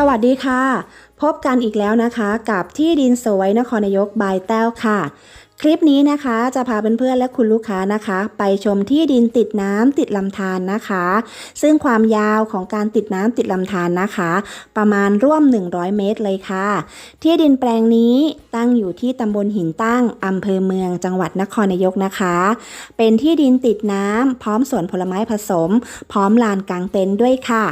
สวัสดีค่ะ พบกันอีกแล้วนะคะกับที่ดินสวยนครนายกบายแต้วค่ะ คลิปนี้นะคะจะพาเพื่อนๆและคุณลูกค้านะคะ ไปชมที่ดินติดน้ำติดลำธารนะคะ ซึ่งความยาวของการติดน้ำติดลำธารนะคะ ประมาณร่วม 100 เมตรเลยค่ะ ที่ดินแปลงนี้ตั้งอยู่ที่ตำบลหินตั้งอำเภอเมืองจังหวัดนครนายกนะคะ เป็นที่ดินติดน้ำพร้อมสวนผลไม้ผสม พร้อมลานกลางเต็นท์ด้วยค่ะ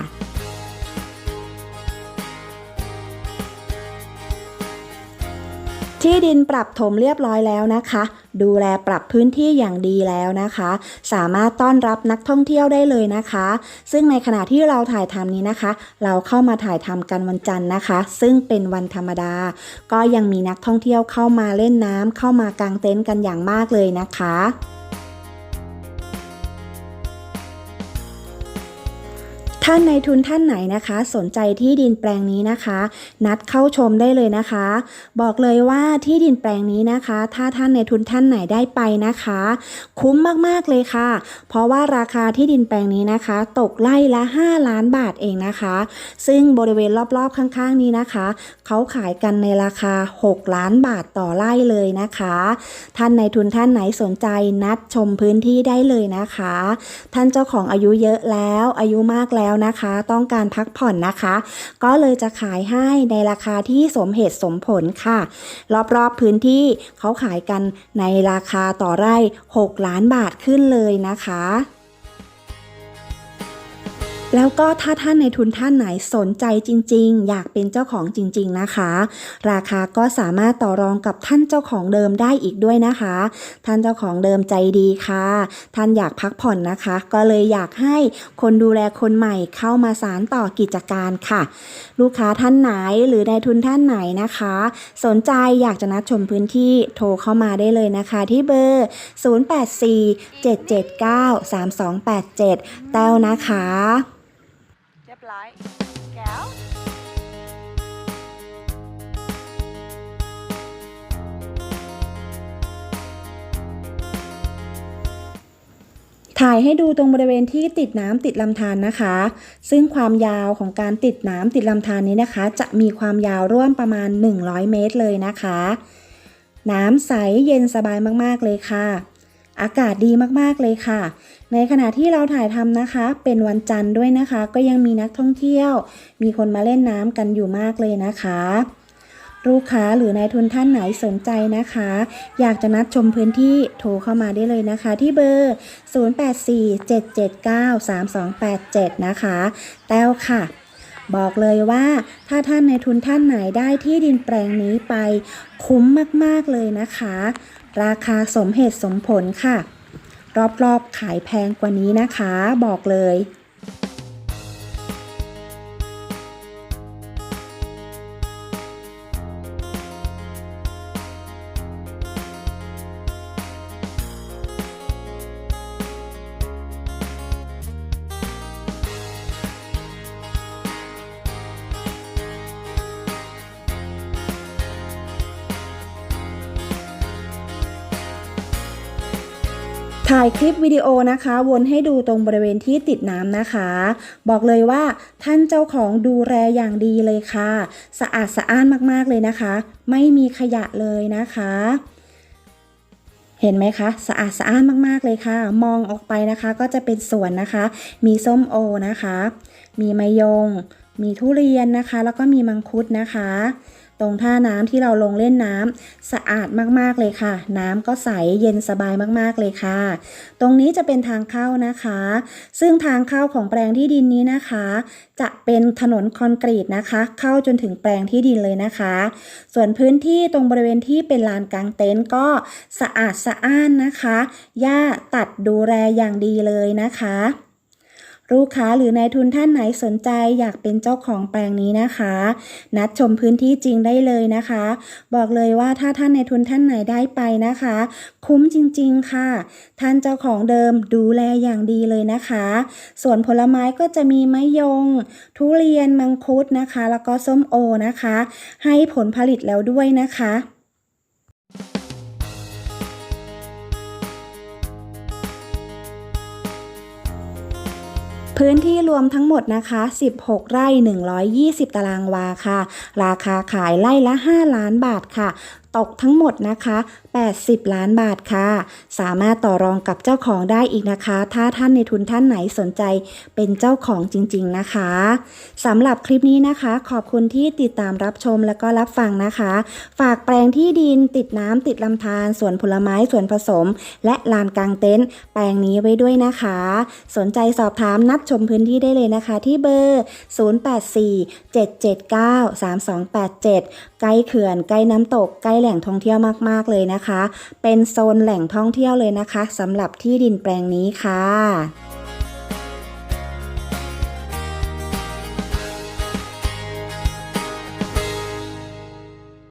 ที่ดินปรับถมเรียบร้อยแล้วนะคะ ดูแลปรับพื้นที่อย่างดีแล้วนะคะ สามารถต้อนรับนักท่องเที่ยวได้เลยนะคะ ซึ่งในขณะที่เราถ่ายทำนี้นะคะ เราเข้ามาถ่ายทำกันวันจันทร์นะคะ ซึ่งเป็นวันธรรมดา ก็ยังมีนักท่องเที่ยวเข้ามาเล่นน้ำเข้ามากางเต็นท์กันอย่างมากเลยนะคะ ท่านในทุนท่านไหนนะคะ สนใจที่ดินแปลงนี้นะคะ นัดเข้าชมได้เลยนะคะ บอกเลยว่าที่ดินแปลงนี้นะคะ ถ้าท่านในทุนท่านไหนได้ไปนะคะ คุ้มมากๆเลยค่ะ เพราะว่าราคาที่ดินแปลงนี้นะคะ ตกไร่ละ 5 ล้านบาทเองนะคะ ซึ่งบริเวณรอบๆข้างๆนี้นะคะ เขาขายกันในราคา 6 ล้านบาทต่อไร่เลยนะคะ ท่านในทุนท่านไหนสนใจนัดชมพื้นที่ได้เลยนะคะ ท่านเจ้าของอายุเยอะแล้วอายุมากแล้วนะคะ ต้องการพักผ่อนนะคะ ก็เลยจะขายให้ในราคาที่สมเหตุสมผลค่ะ รอบๆพื้นที่เขาขายกันในราคาต่อไร่ 6 ล้านบาทขึ้นเลยนะคะ แล้วก็ถ้าท่านในทุนท่านไหนสนใจจริง ๆ อยากเป็นเจ้าของจริง ๆนะคะ ราคาก็สามารถต่อรองกับท่านเจ้าของเดิมได้อีกด้วยนะคะ ท่านเจ้าของเดิมใจดีค่ะ ท่านอยากพักผ่อนนะคะ ก็เลยอยากให้คนดูแลคนใหม่เข้ามาสารต่อกิจการค่ะ ลูกค้าท่านไหนหรือในทุนท่านไหนนะคะ สนใจอยากจะนัดชมพื้นที่โทรเข้ามาได้เลยนะคะ ที่เบอร์ 0847793287 แต้วนะคะ เรียแก้ว ถ่ายให้ดูตรงบริเวณที่ติดน้ำติดลำธารนะคะ ซึ่งความยาวของการติดน้ำติดลำธารนี้นะคะ จะมีความยาวร่วมประมาณ 100 เมตรเลยนะคะ น้ำใสเย็นสบายมากๆเลยค่ะ อากาศดีมากๆเลยค่ะ ในขณะที่เราถ่ายทำนะคะ เป็นวันจันทร์ด้วยนะคะ ก็ยังมีนักท่องเที่ยว มีคนมาเล่นน้ำกันอยู่มากเลยนะคะลูกค้าหรือนายทุนท่านไหนสนใจนะคะ อยากจะนัดชมพื้นที่โทรเข้ามาได้เลยนะคะ ที่เบอร์ 0847793287 นะคะ แต้วค่ะ บอกเลยว่าถ้าท่านในทุนท่านไหนได้ที่ดินแปลงนี้ไปคุ้มมาก ๆ เลยนะคะ ราคาสมเหตุสมผลค่ะ รอบๆขายแพงกว่านี้นะคะ บอกเลย ถ่ายคลิปวิดีโอนะคะ วนให้ดูตรงบริเวณที่ติดน้ำนะคะ บอกเลยว่าท่านเจ้าของดูแลอย่างดีเลยค่ะ สะอาดสะอ้านมากๆเลยนะคะ ไม่มีขยะเลยนะคะ เห็นไหมคะสะอาดสะอ้านมากๆเลยค่ะ มองออกไปนะคะก็จะเป็นสวนนะคะ มีส้มโอนะคะ มีมะยง มีทุเรียนนะคะ แล้วก็มีมังคุดนะคะ ตรงท่าน้ำที่เราลงเล่นน้ำสะอาดมากๆเลยค่ะ น้ำก็ใสเย็นสบายมากๆเลยค่ะ ตรงนี้จะเป็นทางเข้านะคะ ซึ่งทางเข้าของแปลงที่ดินนี้นะคะ จะเป็นถนนคอนกรีตนะคะ เข้าจนถึงแปลงที่ดินเลยนะคะ ส่วนพื้นที่ตรงบริเวณที่เป็นลานกลางเต็นท์ก็สะอาดสะอ้านนะคะหญ้าตัดดูแลอย่างดีเลยนะคะ ลูกค้าหรือนายทุนท่านไหนสนใจอยากเป็นเจ้าของแปลงนี้นะคะ นัดชมพื้นที่จริงได้เลยนะคะ บอกเลยว่าถ้าท่านนายทุนท่านไหนได้ไปนะคะ คุ้มจริงๆค่ะ ท่านเจ้าของเดิมดูแลอย่างดีเลยนะคะ ส่วนผลไม้ก็จะมีมะยง ทุเรียนมังคุดนะคะ แล้วก็ส้มโอนะคะ ให้ผลผลิตแล้วด้วยนะคะ พื้นที่รวมทั้งหมดนะคะ 16 ไร่ 120 ตารางวาค่ะ ราคาขายไร่ละ 5 ล้านบาทค่ะ ตกทั้งหมดนะคะ 80 ล้านบาทค่ะ สามารถต่อรองกับเจ้าของได้อีกนะคะ ถ้าท่านในทุนท่านไหนสนใจเป็นเจ้าของจริง ๆนะคะสำหรับคลิปนี้นะคะ ขอบคุณที่ติดตามรับชมและก็รับฟังนะคะ ฝากแปลงที่ดินติดน้ำติดลำธารสวนผลไม้สวนผสม และลานกลางเต็นท์แปลงนี้ไว้ด้วยนะคะ สนใจสอบถามนัดชมพื้นที่ได้เลยนะคะ ที่เบอร์ 0847793287 ใกล้เขื่อนใกล้น้ำตกใกล้แหล่งท่องเที่ยวมากๆเลยนะคะ เป็นโซนแหล่งท่องเที่ยวเลยนะคะสำหรับที่ดินแปลงนี้ค่ะ